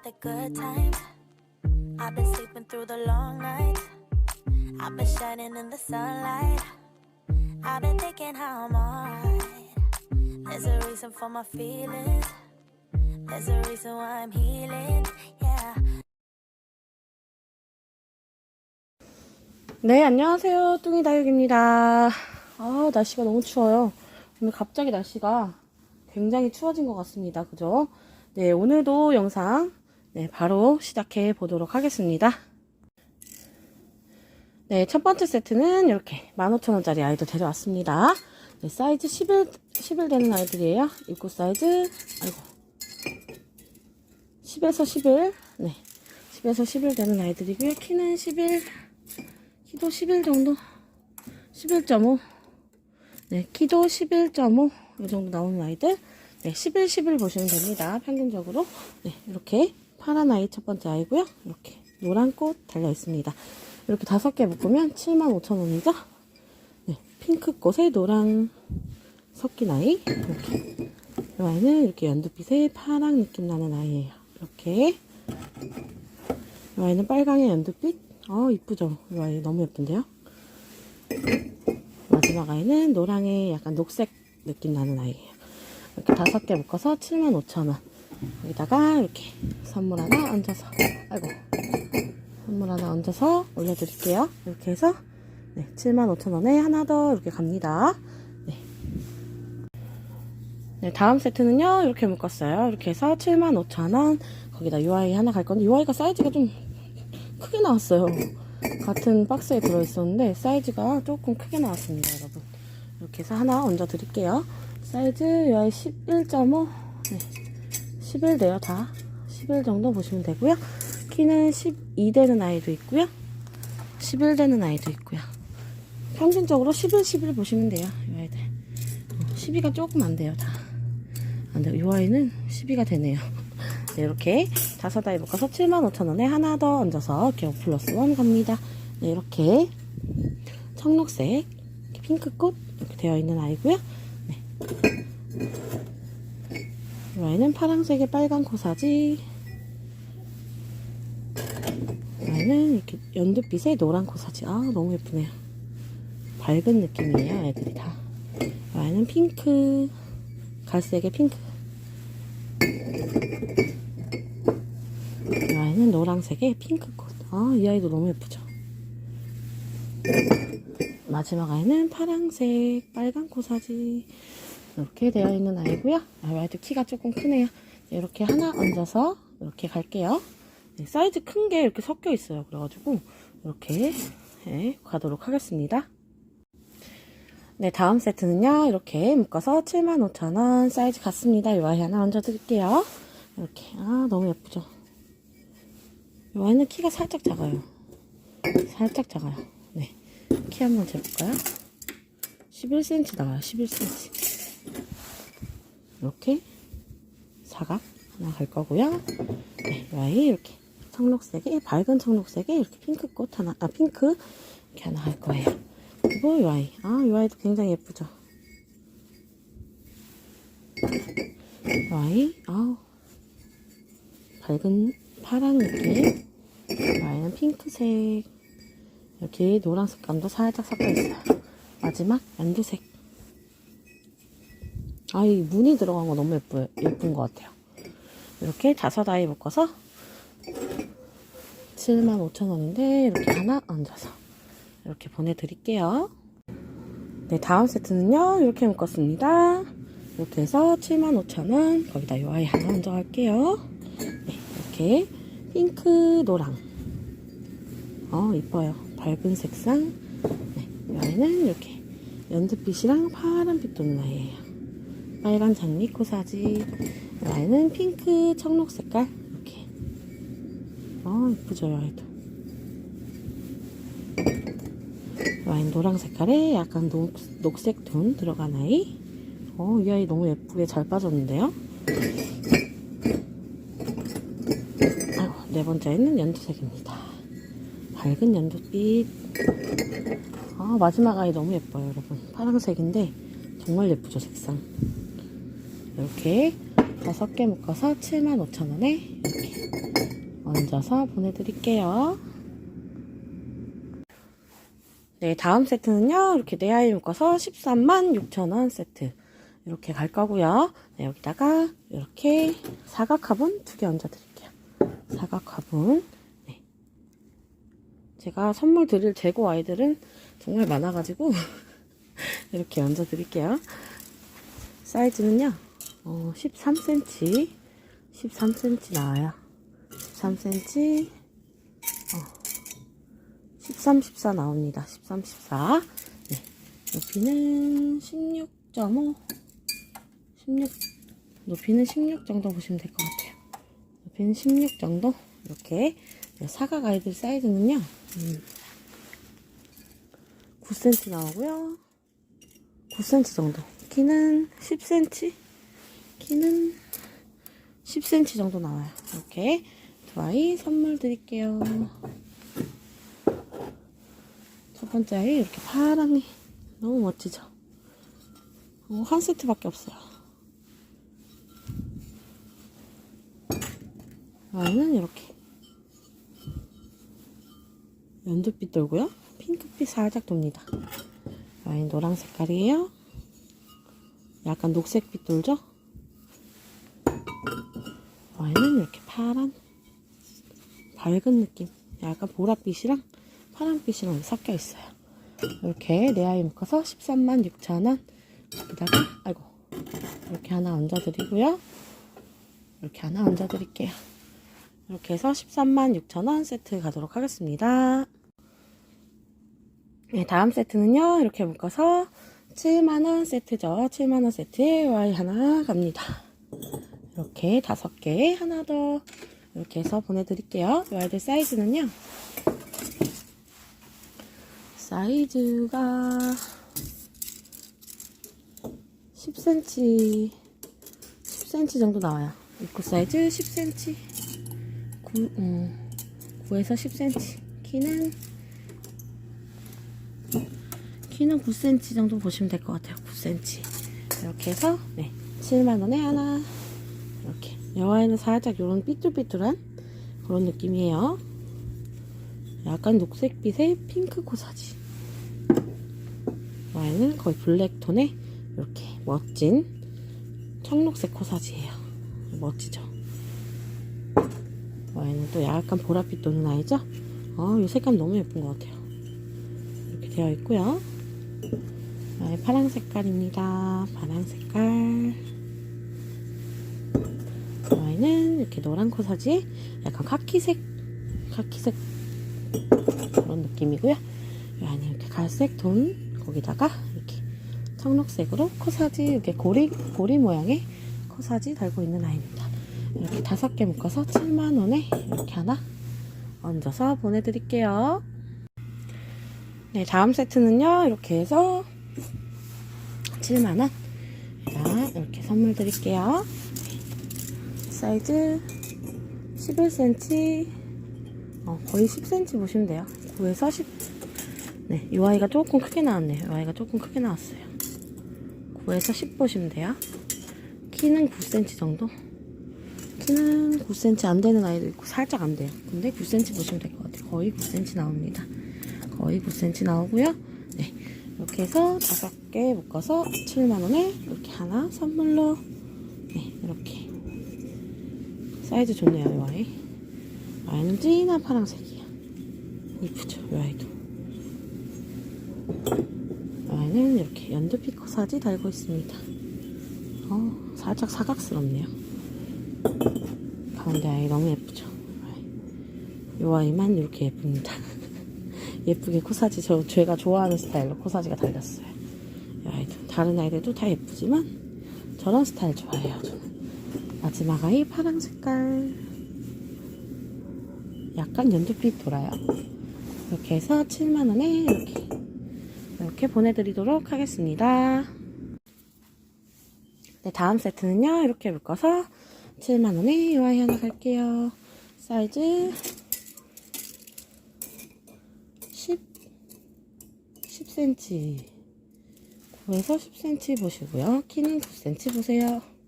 about the good times. I've been sleeping through the long nights. I've been shining in the sunlight. I've been thinking how I'm alright. There's a reason for my feelings. There's a reason why I'm healing. Yeah. 네, 안녕하세요. 뚱이 다육입니다. 아, 날씨가 너무 추워요. 오늘 갑자기 날씨가 굉장히 추워진 것 같습니다. 그죠? 네, 오늘도 영상, 네, 바로 시작해 보도록 하겠습니다. 네, 첫 번째 세트는 이렇게 15,000원짜리 아이들 데려왔습니다. 네, 사이즈 11, 11 되는 아이들이에요. 입구 사이즈, 아이고. 10에서 11, 네. 10에서 11 되는 아이들이고요. 키는 11, 키도 11 정도 11.5 네, 키도 11.5 이 정도 나오는 아이들 네, 11, 11 보시면 됩니다. 평균적으로 네, 이렇게 파란 아이 첫 번째 아이고요. 이렇게 노란 꽃 달려 있습니다. 이렇게 다섯 개 묶으면 75,000원이죠. 네, 핑크 꽃에 노랑 섞인 아이 이렇게 이 아이는 이렇게 연두빛에 파랑 느낌 나는 아이예요. 이렇게 이 아이는 빨강의 연두빛 아 이쁘죠 이 아이 너무 예쁜데요 마지막 아이는 노랑의 약간 녹색 느낌 나는 아이예요 이렇게 다섯 개 묶어서 75,000원 여기다가 이렇게 선물 하나 얹어서 아이고 선물 하나 얹어서 올려드릴게요 이렇게 해서 네, 75,000원에 하나 더 이렇게 갑니다 네. 네, 다음 세트는요 이렇게 묶었어요 이렇게 해서 75,000원 거기다 UI 하나 갈 건데 UI가 사이즈가 좀 크게 나왔어요. 같은 박스에 들어있었는데 사이즈가 조금 크게 나왔습니다, 여러분. 이렇게 해서 하나 얹어 드릴게요. 사이즈 UI 11.5, 네, 11 돼요, 다. 11 정도 보시면 되고요. 키는 12 되는 아이도 있고요. 11 되는 아이도 있고요. 평균적으로 11, 11 보시면 돼요, 이 아이들. 12가 조금 안 돼요, 다. 안 돼요. 이 아이는 12가 되네요. 네, 이렇게 다섯 아이 묶어서 75,000원에 하나 더 얹어서 이렇게 플러스 원 갑니다. 네, 이렇게 청록색, 핑크꽃 이렇게 되어 있는 아이고요. 네. 이 아이는 파란색의 빨간 코사지. 이 아이는 이렇게 연두빛의 노란 코사지. 아, 너무 예쁘네요. 밝은 느낌이에요, 애들이 다. 이 아이는 핑크, 갈색의 핑크. 이 아이는 노란색의 핑크꽃. 아, 이 아이도 너무 예쁘죠? 마지막 아이는 파란색, 빨간 코사지. 이렇게 되어 있는 아이고요. 아, 이 아이도 키가 조금 크네요. 이렇게 하나 얹어서 이렇게 갈게요. 네, 사이즈 큰 게 이렇게 섞여 있어요. 그래가지고 이렇게 네, 가도록 하겠습니다. 네, 다음 세트는요. 이렇게 묶어서 75,000원 사이즈 같습니다. 이 아이 하나 얹어드릴게요. 이렇게. 아, 너무 예쁘죠? 이 아이는 키가 살짝 작아요. 살짝 작아요. 네. 키 한번 재볼까요? 11cm 나와요. 11cm. 이렇게 사각 하나 갈 거고요. 네, 이 아이 이렇게 청록색에 밝은 청록색에 이렇게 핑크 꽃 하나, 아 핑크 이렇게 하나 갈 거예요. 그리고 이 아이, 아이 아이도 굉장히 예쁘죠. 이 아이, 아우 밝은 파란 느낌. 이 아이는 핑크색. 이렇게 노란 색감도 살짝 섞여 있어요. 마지막 연두색. 아, 이 무늬 들어간 거 너무 예뻐요. 예쁜 것 같아요. 이렇게 다섯 아이 묶어서 75,000원인데 이렇게 하나 얹어서 이렇게 보내드릴게요. 네, 다음 세트는요. 이렇게 묶었습니다. 이렇게 해서 75,000원 거기다 이 아이 하나 얹어갈게요. 네, 이렇게 핑크 노랑 어 이뻐요. 밝은 색상 네, 이 아이는 이렇게 연두빛이랑 파란빛 아이예요. 빨간 장미 코사지. 이 아이는 핑크 청록 색깔. 이렇게. 어 이쁘죠 이 아이도. 이 아이는 노랑 색깔에 약간 녹, 녹색 톤 들어간 아이. 어 이 아이 너무 예쁘게 잘 빠졌는데요? 아이고 네 번째는 연두색입니다. 밝은 연두빛. 아 마지막 아이 너무 예뻐요 여러분. 파란색인데 정말 예쁘죠 색상 이렇게 다섯 개 묶어서 75,000원에 이렇게 얹어서 보내드릴게요. 네, 다음 세트는요, 이렇게 네 아이 묶어서 13만 6천원 세트. 이렇게 갈 거고요. 네, 여기다가 이렇게 사각 화분 두 개 얹어 드릴게요. 사각 화분. 네. 제가 선물 드릴 재고 아이들은 정말 많아가지고 이렇게 얹어 드릴게요. 사이즈는요, 어, 13cm, 13cm 나와요. 13cm, 어, 13, 14 나옵니다. 13, 14. 네. 높이는 16.5, 16, 높이는 16 정도 보시면 될 것 같아요. 높이는 16 정도. 이렇게. 네, 사각 아이들 사이즈는요, 음, 9cm 나오고요. 9cm 정도. 키는 10cm. 키는 10cm 정도 나와요. 이렇게 두 아이 선물 드릴게요. 첫 번째 아이 이렇게 파랑이 너무 멋지죠? 어, 한 세트밖에 없어요. 아이는 이렇게 연두빛 돌고요. 핑크빛 살짝 돕니다. 아이 노랑 색깔이에요. 약간 녹색빛 돌죠? 와인은 이렇게 파란 밝은 느낌 약간 보랏빛이랑 파란빛이랑 섞여 있어요. 이렇게 네 아이 묶어서 13만 6천원. 여기다가 아이고 이렇게 하나 얹어 드리고요. 이렇게 하나 얹어 드릴게요. 이렇게 해서 13만 6천원 세트 가도록 하겠습니다. 네 다음 세트는요. 이렇게 묶어서 7만원 세트죠. 7만원 세트에 와이 하나 갑니다 이렇게 다섯 개 하나 더 이렇게 해서 보내드릴게요. 이 아이들 사이즈는요. 사이즈가 10cm 10cm 정도 나와요. 입구 사이즈 10cm 9, 음, 9에서 10cm 키는 키는 9cm 정도 보시면 될 것 같아요. 9cm 이렇게 해서 네 7만원에 하나 이렇게. 여와에는 살짝 이런 삐뚤삐뚤한 그런 느낌이에요. 약간 녹색빛의 핑크 코사지 와인은 거의 블랙톤의 이렇게 멋진 청록색 코사지예요. 멋지죠? 와인은 또 약간 보랏빛 도는 아이죠? 어, 이 색감 너무 예쁜 것 같아요. 이렇게 되어 있고요. 파란 색깔입니다. 파란 색깔 와인은 이렇게 노란 코사지? 약간 카키색 카키색 그런 느낌이고요. 이 안에 이렇게 갈색 톤 거기다가 이렇게 청록색으로 코사지 이렇게 고리 고리 모양의 코사지 달고 있는 아이입니다. 이렇게 다섯 개 묶어서 7만 원에 이렇게 하나 얹어서 보내드릴게요. 네 다음 세트는요 이렇게 해서 7만원. 자 이렇게 선물 드릴게요 사이즈 11cm 어, 거의 10cm 보시면 돼요. 9에서 10 네, 이 아이가 조금 크게 나왔네요. 이 아이가 조금 크게 나왔어요. 9에서 10 보시면 돼요. 키는 9cm 정도? 키는 9cm 안 되는 아이도 있고 살짝 안 돼요. 근데 9cm 보시면 될 것 같아요. 거의 9cm 나옵니다. 거의 9cm 나오고요. 네, 이렇게 해서 5개 묶어서 7만원에 이렇게 하나 선물로. 네, 이렇게 사이즈 좋네요, 이 아이. 아이는 진한 파란색이야. 이쁘죠, 이 아이도. 이 아이는 이렇게 연두빛 코사지 달고 있습니다. 어, 살짝 사각스럽네요. 가운데 아이 너무 예쁘죠? 이 아이만 이렇게 예쁩니다. 예쁘게 코사지, 저, 제가 좋아하는 스타일로 코사지가 달렸어요. 이 아이도, 다른 아이들도 다 예쁘지만, 저런 스타일 좋아해요, 저는. 마지막 아이 파랑 색깔. 약간 연두빛 돌아요. 이렇게 해서 7만원에 이렇게 이렇게 보내드리도록 하겠습니다. 네 다음 세트는요. 이렇게 묶어서 7만원에 이 아이 하나 갈게요. 사이즈 10 10cm 9에서 10cm 보시고요. 키는 9cm 보세요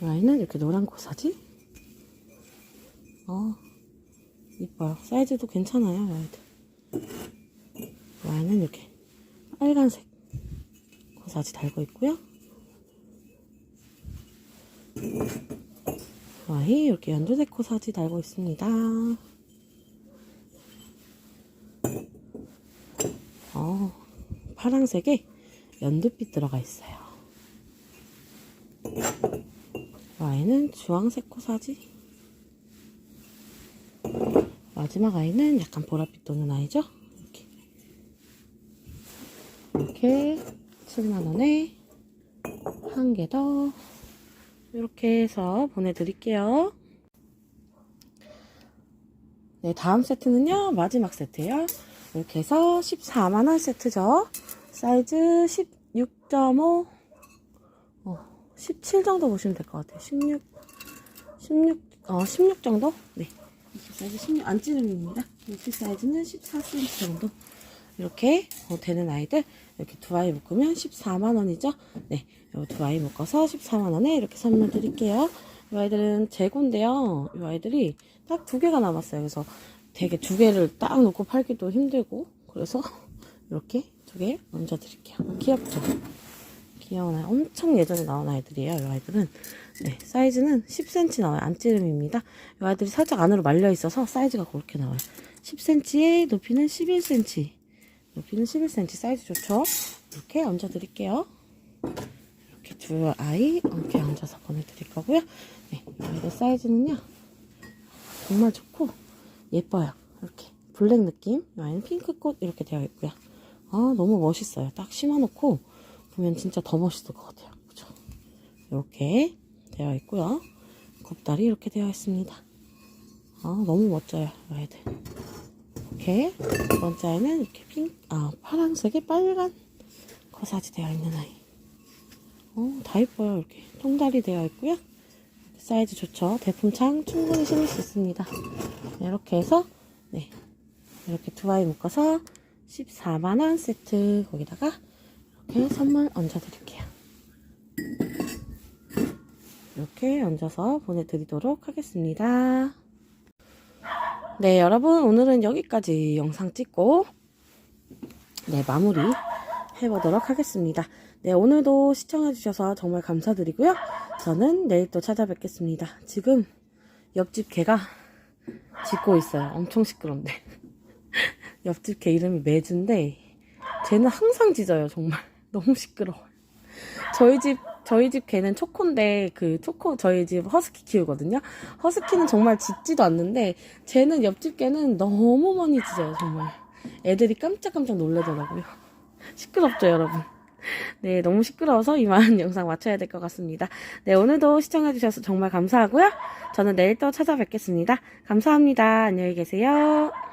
라인은 이렇게 노란 코사지 어, 이뻐요. 사이즈도 괜찮아요, 와이드. 와이는 이렇게 빨간색 고사지 달고 있고요. 와이 이렇게 연두색 고사지 달고 있습니다. 어, 파랑색에 연두빛 들어가 있어요. 와이는 주황색 코사지. 마지막 아이는 약간 보랏빛 도는 아이죠? 이렇게. 이렇게 7만원에 한 개 더. 이렇게 해서 보내드릴게요. 네, 다음 세트는요, 마지막 세트예요. 이렇게 해서 14만원 세트죠. 사이즈 16.5, 어, 17 정도 보시면 될 것 같아요. 16, 16, 어, 16 정도? 네. 이렇게 사이즈 16, 안찌름입니다. 이렇게 사이즈는 14cm 정도. 이렇게 어, 되는 아이들, 이렇게 두 아이 묶으면 14만원이죠? 네. 이두 아이 묶어서 14만원에 이렇게 선물 드릴게요. 이 아이들은 재고인데요. 이 아이들이 딱 두 개가 남았어요. 그래서 되게 두 개를 딱 놓고 팔기도 힘들고, 그래서 이렇게 두 개 얹어 드릴게요. 귀엽죠? 귀여운 아이. 엄청 예전에 나온 아이들이에요. 이 아이들은. 네, 사이즈는 10cm 나와요. 안찌름입니다. 이 아이들이 살짝 안으로 말려 있어서 사이즈가 그렇게 나와요. 10cm에 높이는 11cm. 높이는 11cm 사이즈 좋죠? 이렇게 얹어 드릴게요. 이렇게 두 아이 이렇게 얹어서 보내드릴 거고요. 네, 이 아이들 사이즈는요. 정말 좋고 예뻐요. 이렇게 블랙 느낌. 이 아이는 핑크꽃 이렇게 되어 있고요. 아 너무 멋있어요. 딱 심어놓고 보면 진짜 더 멋있을 것 같아요. 그죠? 이렇게 되어 있고요. 굽다리 이렇게 되어 있습니다. 아 너무 멋져요. 이 아이들. 이렇게 두 번째 아이는 이렇게 핑, 아 파란색에 빨간 거사지 되어 있는 아이. 어, 다 이뻐요. 이렇게 통다리 되어 있고요. 사이즈 좋죠. 대품창 충분히 신을 수 있습니다. 네, 이렇게 해서 네 이렇게 두 아이 묶어서 14만원 세트 거기다가 이렇게 선물 얹어드릴게요. 이렇게 얹어서 보내드리도록 하겠습니다. 네, 여러분 오늘은 여기까지 영상 찍고 네, 마무리 해보도록 하겠습니다. 네, 오늘도 시청해주셔서 정말 감사드리고요. 저는 내일 또 찾아뵙겠습니다. 지금 옆집 개가 짖고 있어요. 엄청 시끄럽네. 옆집 개 이름이 매주인데 쟤는 항상 짖어요. 정말 너무 시끄러워. 저희 집 저희 집 개는 초코인데 그 초코 저희 집 허스키 키우거든요. 허스키는 정말 짖지도 않는데 쟤는 옆집 개는 너무 많이 짖어요. 정말 애들이 깜짝깜짝 놀라더라고요. 시끄럽죠, 여러분. 네, 너무 시끄러워서 이만 영상 마쳐야 될 것 같습니다. 네, 오늘도 시청해주셔서 정말 감사하고요. 저는 내일 또 찾아뵙겠습니다. 감사합니다. 안녕히 계세요.